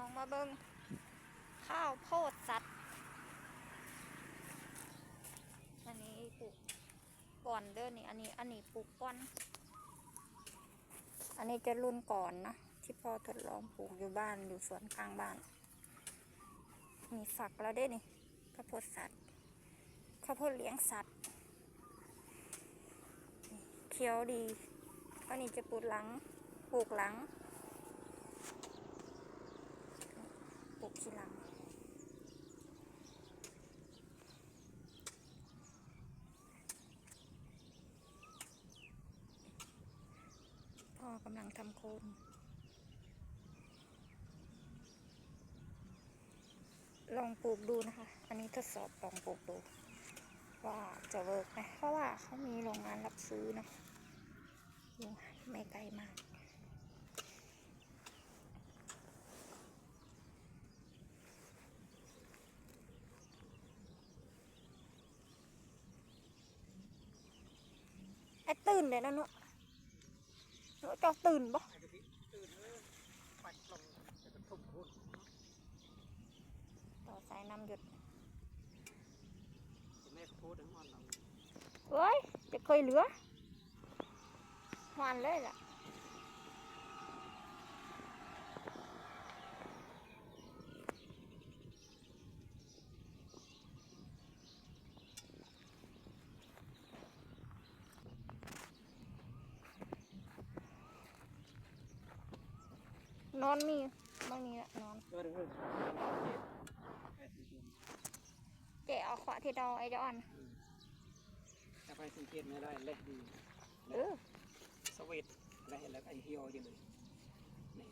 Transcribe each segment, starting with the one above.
้องมาเบิงข้าวโพดสัตว์อันนี้ปลูกก่อนเด้อนี่ อันนี้ อันนี้ปลูกก่อน อันนี้จะรุ่นก่อนนะที่พ่อทดลองปลูกอยู่บ้านอยู่สวนข้างบ้าน มีฝักแล้วเด้นี่ข้าวโพดสัตว์ข้าวโพดเลี้ยงสัตว์เคี้ยวดีอันนี้จะปลูกหลังปลูกหลัง ปลูกทีหลังพ่อกำลังทำโคนลองปลูกดูนะคะ อันนี้ทดสอบลองปลูกดู ว่าจะเวิร์กไหมเพราะว่าเขามีโรงงานรับซื้อเนะอยู่ไม่ไกลมาก อ้ตื่นเลยนะเนาะเนาะเจ้าตื่นปะตื่นปะต่อสายน้ำหยุดเราเฮ้ย จะเคยเหลือหวานเลยล่ะ นอนมีบางนี้ละนอนก็เรื่องเจ๊เอาขวาที่เราไอ้เจ้าอันถ้าไปสังเกตไม่ได้เล็กดีเออสวีทอะไรแล้วไอเฮียวอยู่เลยนี่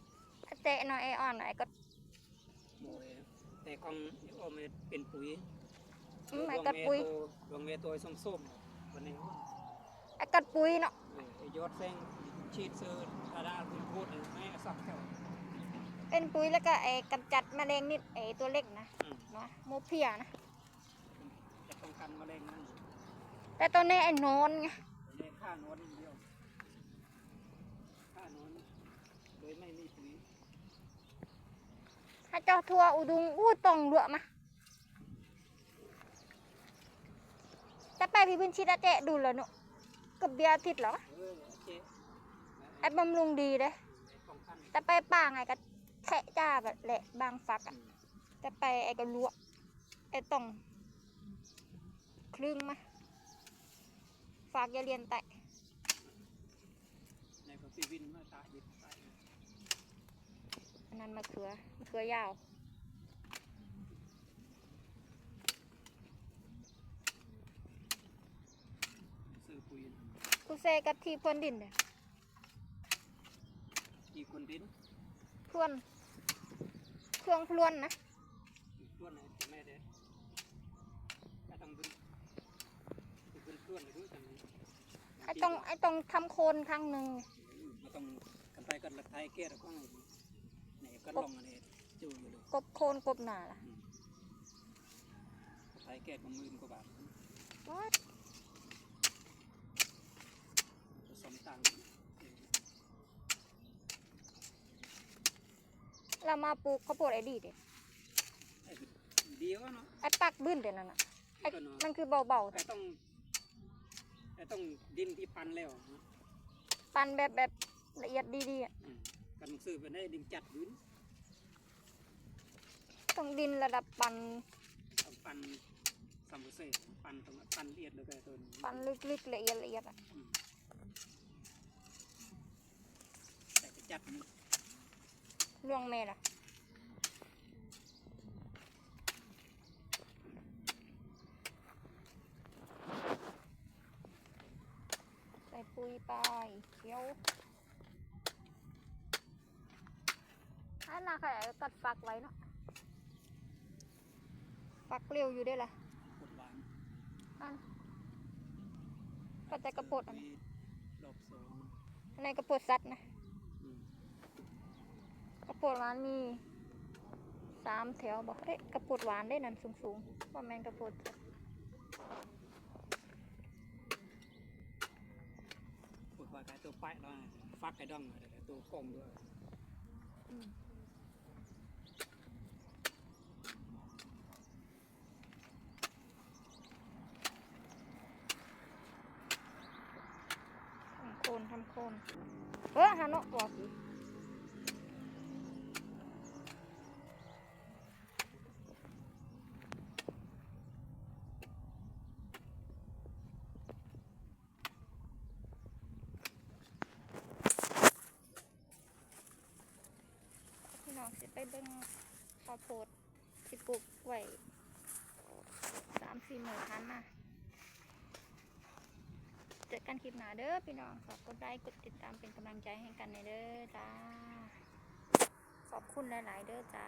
เจ๊หน่อยไอ้อ่อนไอ้ก็โมยแต่กองโอมเป็นปุ๋ยอืมไอ้กัดปุยดวงเมตัวส้มๆวันนี้ไอ้กัดปุยเนาะไอยอดแซงชีดซื้อดาดาคุณพูดไม่สักเท่า เป็นปุ๋ยแล้วก็ไอ้กำจัดแมลงนิดไอ้ตัวเล็กนะเนาะโมเพียนะ จะป้องกันมะเร็งนั่นแต่ตัวนี้ไอ้นอนไงในค่านวลเดียวค่านวลโดยไม่มีปุ๋ยถ้าเจ้าทัวอุดุงอู้ตองเหลือมาแต่ไปพี่บุญชิดาเจ๊ดูแล้วเนาะกับเบียร์อาทิตย์เหรอเออเจ๊ไอ้บำรุงดีเลยป้องกันแต่ไปป่าไงก็ แทะจ้าแบบแหละบางฝักอะแต่ไปไอ้ก็ลวกไอ้ต้อง ครึ่งมาฝากอย่าเรียนแต่ในพระพิวินมาตาดิบตายอันนั้นมะเขือมะเขือยาวซื้อปุ๋ยกูเซกับที่เพื่อนดินเนี่ยกี่คนดินเพื่อน เครื่องพลวนนะล้วนไหนแม่เด็ดไม่ต้องบึ้นบึ้นล้วนเลยด้วยจังไอ้ต้องไอ้ต้องทำโคนครั้งหนึ่งมาต้องกันไปกันละไทยเกศก็ไหนก็ลงอันนี้จูอยู่เลยกบโคนกบหนาล่ะไทยเกศก็หมื่นกว่าบาทผสมตังค์ เรามาปลูกข้าวโพดไอ้ดีเด็เดียวเนาะไอ้ปักบื้นเดี๋ยวนั้นน่ะไอ้ก็เนาะมันคือเบาๆแต่แต่ต้องแต่ต้องดินที่ปันแล้วปันแบบแบบละเอียดดีๆอะกันซื้อไปได้ดินจัดดินต้องดินระดับปันต้องปันสัมพุเซปันตรงปันละเอียดเลยก็ตัวนี้ปันลึกๆละเอียดละเอียดอะอืมแต่ก็จัดนี่ ล่วงแม่ล่ะใส่ปุ๋ยไปเขียวให้นาใครกัดฝักไว้เนาะฝักเร็วอยู่ได้ล่ะกดหวานอันก็แต่กระปดอันมีรอบสองอันในกระปดสัตว์นะอืม โปดหวานมีสามแถวบอกเอ๊กระปุดหวานได้นั่นสูงสูงว่าแมงกระปุดปุดว่ากายตัวไปแล้วฟักไอ้ดองตัวกลมด้วยทำคนทำคนเออฮานอกกว่สิ จะไปเบิ่งข้าวโพดที่ปลูกไว้สามสี่หมื่นพันมาเจอกันคลิปหน้าเด้อพี่น้องฝากกดไลค์กดติดตามเป็นกำลังใจให้กันในเด้อจ้า ขอบคุณหลาย ๆ เด้อจ้า